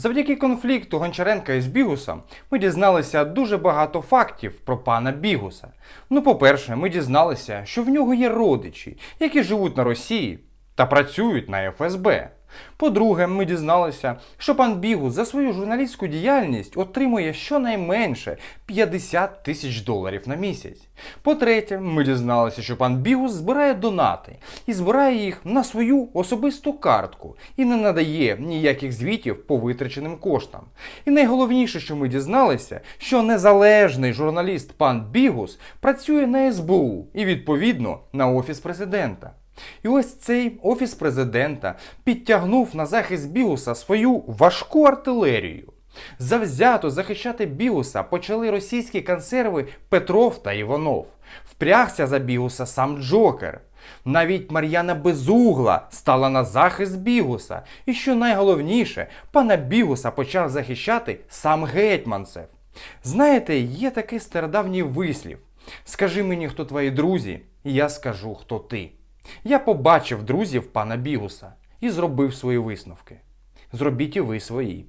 Завдяки конфлікту Гончаренка із Бігусом ми дізналися дуже багато фактів про пана Бігуса. Ну, по-перше, ми дізналися, що в нього є родичі, які живуть на Росії та працюють на ФСБ. По-друге, ми дізналися, що пан Бігус за свою журналістську діяльність отримує щонайменше 50 тисяч доларів на місяць. По-третє, ми дізналися, що пан Бігус збирає донати і збирає їх на свою особисту картку і не надає ніяких звітів по витраченим коштам. І найголовніше, що ми дізналися, що незалежний журналіст пан Бігус працює на СБУ і відповідно на офіс президента. І ось цей офіс президента підтягнув на захист Бігуса свою важку артилерію. Завзято захищати Бігуса почали російські консерви Петров та Іванов. Впрягся за Бігуса сам Джокер. Навіть Мар'яна Безугла стала на захист Бігуса. І що найголовніше, пана Бігуса почав захищати сам Гетьманцев. Знаєте, є такий стародавній вислів: Скажи мені, хто твої друзі, і я скажу, хто ти. Я побачив друзів пана Бігуса і зробив свої висновки. Зробіть і ви свої.